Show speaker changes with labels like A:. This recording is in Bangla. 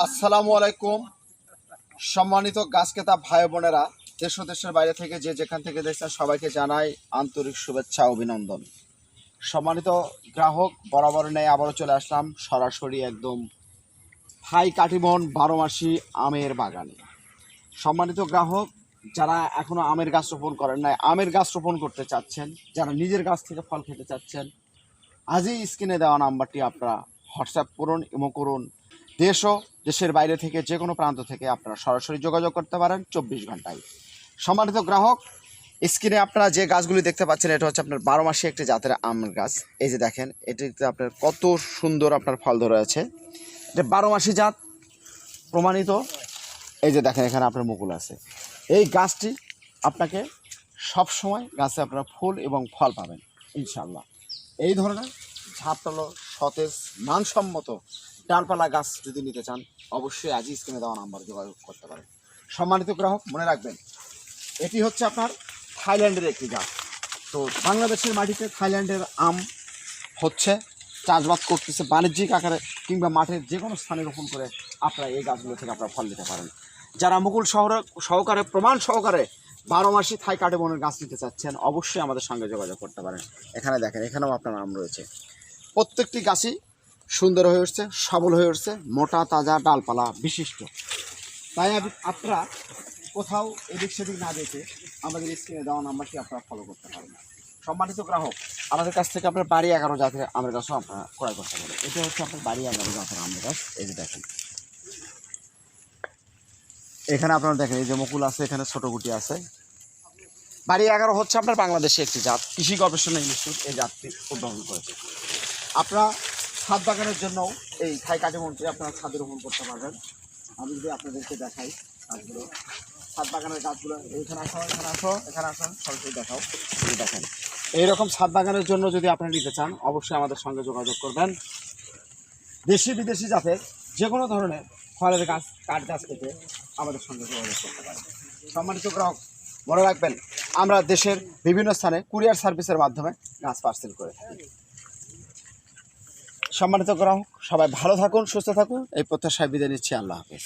A: আসসালামু আলাইকুম। সম্মানিত গাছ ক্রেতা ভাই বোনেরা, দেশ ও দেশের বাইরে থেকে যে যেখান থেকে দেখছেন সবাইকে জানাই আন্তরিক শুভেচ্ছা, অভিনন্দন। সম্মানিত গ্রাহক, বরাবর নেই, আবারও চলে আসলাম সরাসরি একদম হাই কাটিমন বারো মাসি আমের বাগানে। সম্মানিত গ্রাহক, যারা এখনও আমের গাছ রোপণ করেন নাই, আমের গাছ রোপণ করতে চাচ্ছেন, যারা নিজের গাছ থেকে ফল খেতে চাচ্ছেন, আজই স্ক্রিনে দেওয়া নাম্বারটি আপনারা হোয়াটসঅ্যাপ করুন, ইমো করুন দেশ ও দেশের বাইরে থেকে যে কোনো প্রান্ত থেকে আপনারা সরাসরি যোগাযোগ করতে পারেন চব্বিশ ঘন্টায়। সম্মানিত গ্রাহক, স্ক্রিনে আপনারা যে গাছগুলি দেখতে পাচ্ছেন, এটা হচ্ছে আপনার বারো মাসে একটি জাতের আমের গাছ। এই যে দেখেন, এটিতে আপনার কত সুন্দর আপনার ফল ধরে আছে। এটা বারো মাসি জাত, প্রমাণিত। এই যে দেখেন, এখানে আপনার মুকুল আছে। এই গাছটি আপনাকে সব সময় গাছে আপনারা ফুল এবং ফল পাবেন ইনশাল্লাহ এই ধরনের ঝাপটালো সতেজ, মানসম্মত ডালপালা গাছ যদি নিতে চান, অবশ্যই আজই স্ক্রিনে দেওয়া নাম্বার যোগাযোগ করতে পারেন। সম্মানিত গ্রাহক, মনে রাখবেন, এটি হচ্ছে আপনার থাইল্যান্ডের একটি গাছ। তো বাংলাদেশের মাটিতে থাইল্যান্ডের আম হচ্ছে, চাষবাস করতেছে বাণিজ্যিক আকারে কিংবা মাঠের যে কোনো স্থানে রোপণ করে আপনারা এই গাছগুলো থেকে আপনারা ফল নিতে পারেন। যারা মুকুল শহরে, সহকারে, প্রমাণ সহকারে বারো মাসি থাই কাটে বনের গাছ নিতে চাচ্ছেন, অবশ্যই আমাদের সঙ্গে যোগাযোগ করতে পারেন। এখানে দেখেন, এখানেও আপনার আম রয়েছে। প্রত্যেকটি গাছই সুন্দর হয়ে উঠছে, সবল হয়ে উঠছে, মোটা, তাজা ডালপালা বিশিষ্ট। তাই আপ- আপনারা কোথাও এদিক সেদিক না দেখে আমাদের স্ক্রিনে দেওয়া নাম্বারটি আপনারা ফলো করতে পারেন। সম্মানিত গ্রাহক, আমাদের কাছ থেকে আপনার বাড়ি এগারো জাতের আমের গাছও আপনারা ক্রয় করতে পারেন। এটা হচ্ছে আপনার বাড়ি এগারো জাতের আমের গাছ এই যে দেখেন। এখানে আপনারা দেখেন, এই যে মুকুল আছে, এখানে ছোট গুটি আছে। বাড়ি এগারো হচ্ছে আপনার বাংলাদেশে একটি জাত, কৃষি গবেষণা ইনস্টিটিউট এই জাতটি উদ্ভাবন করেছে। আপনারা ছাদ বাগানের জন্য এই খাই কাটিমনটি আপনারা ছাদে রোপণ করতে পারবেন। আমি যদি আপনাদেরকে দেখাই গাছগুলো ছাদ বাগানের গাছগুলো এইখানে আসো, এখানে আসো এখানে আসো, সরাসরি দেখাও। দেখেন। এইরকম ছাদ বাগানের জন্য যদি আপনারা নিতে চান, অবশ্যই আমাদের সঙ্গে যোগাযোগ করবেন। দেশি বিদেশি জাতের যে কোনো ধরনের ফলের গাছ, কাঠ গাছ কেটে আমাদের সঙ্গে যোগাযোগ করতে পারেন। সম্মানিত গ্রাহক, মনে রাখবেন, আমরা দেশের বিভিন্ন স্থানে কুরিয়ার সার্ভিসের মাধ্যমে গাছ পার্সেল করে থাকি। সম্মানিত গ্রাহক সবাই ভালো থাকুন সুস্থ থাকুন। এই প্রত্যাশায় বিদায় নিচ্ছি। আল্লাহ হাফেজ।